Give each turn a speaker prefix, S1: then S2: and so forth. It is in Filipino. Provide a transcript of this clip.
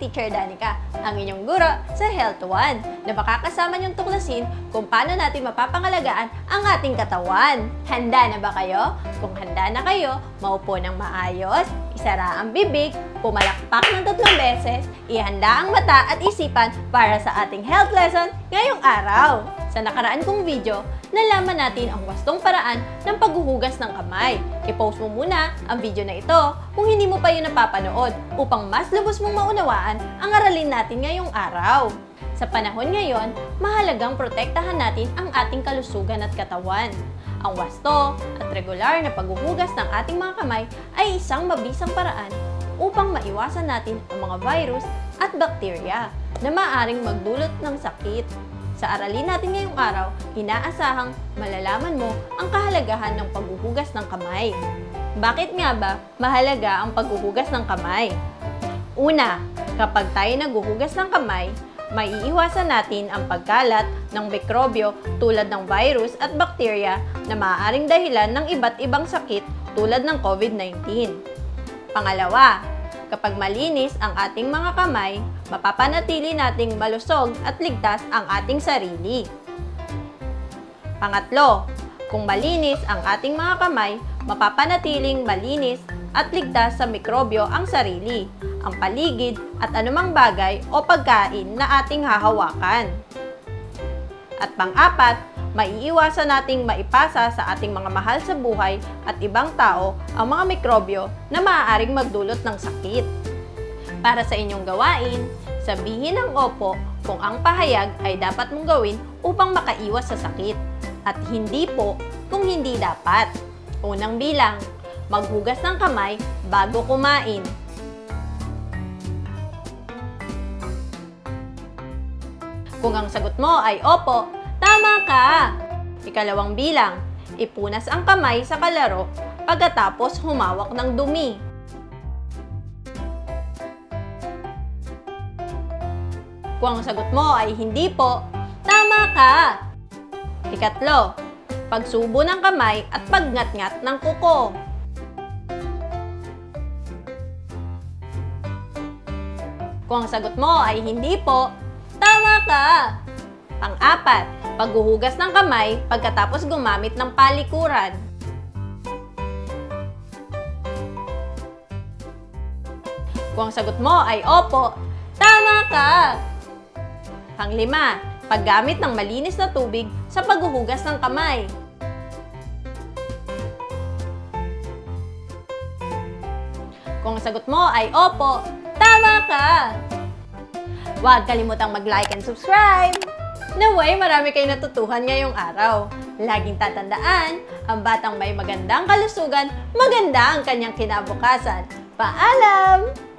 S1: Teacher Danica, ang inyong guro sa Health 1 na makakasama niyong tuklasin kung paano natin mapapangalagaan ang ating katawan. Handa na ba kayo? Kung handa na kayo, maupo ng maayos, isara ang bibig, pumalakpak ng tatlong beses, ihanda ang mata at isipan para sa ating health lesson ngayong araw. Sa nakaraan kong video, nalaman natin ang wastong paraan ng paghuhugas ng kamay. I-post mo muna ang video na ito kung hindi mo pa yun napapanood upang mas lubos mong maunawaan ang aralin natin ngayong araw. Sa panahon ngayon, mahalagang protektahan natin ang ating kalusugan at katawan. Ang wasto at regular na paghuhugas ng ating mga kamay ay isang mabisang paraan upang maiwasan natin ang mga virus at bakterya na maaaring magdulot ng sakit. Sa aralin natin ngayong araw, inaasahang malalaman mo ang kahalagahan ng paghuhugas ng kamay. Bakit nga ba mahalaga ang paghuhugas ng kamay? Una, kapag tayo naghuhugas ng kamay, maiiwasan natin ang pagkalat ng mikrobyo tulad ng virus at bakterya na maaaring dahilan ng iba't ibang sakit tulad ng COVID-19. Pangalawa, kapag malinis ang ating mga kamay, mapapanatili nating malusog at ligtas ang ating sarili. Pangatlo, kung malinis ang ating mga kamay, mapapanatiling malinis at ligtas sa mikrobyo ang sarili, ang paligid at anumang bagay o pagkain na ating hahawakan. At pang-apat, maiiwasan nating maipasa sa ating mga mahal sa buhay at ibang tao ang mga mikrobyo na maaaring magdulot ng sakit. Para sa inyong gawain, sabihin ng opo kung ang pahayag ay dapat mong gawin upang makaiwas sa sakit at hindi po kung hindi dapat. Unang bilang, maghugas ng kamay bago kumain. Kung ang sagot mo ay opo, tama ka! Ikalawang bilang, ipunas ang kamay sa kalaro pagkatapos humawak ng dumi. Kung ang sagot mo ay hindi po, tama ka! Ikatlo, pagsubo ng kamay at pagngat-ngat ng kuko. Kung ang sagot mo ay hindi po, ka! Pang-apat, paghuhugas ng kamay pagkatapos gumamit ng palikuran. Kung ang sagot mo ay opo, tama ka! Panglima, paggamit ng malinis na tubig sa paghuhugas ng kamay. Kung ang sagot mo ay opo, tama ka! Huwag kalimutang mag-like and subscribe! Naway, marami kayo natutuhan ngayong araw. Laging tatandaan, ang batang may magandang kalusugan, maganda ang kanyang kinabukasan. Paalam!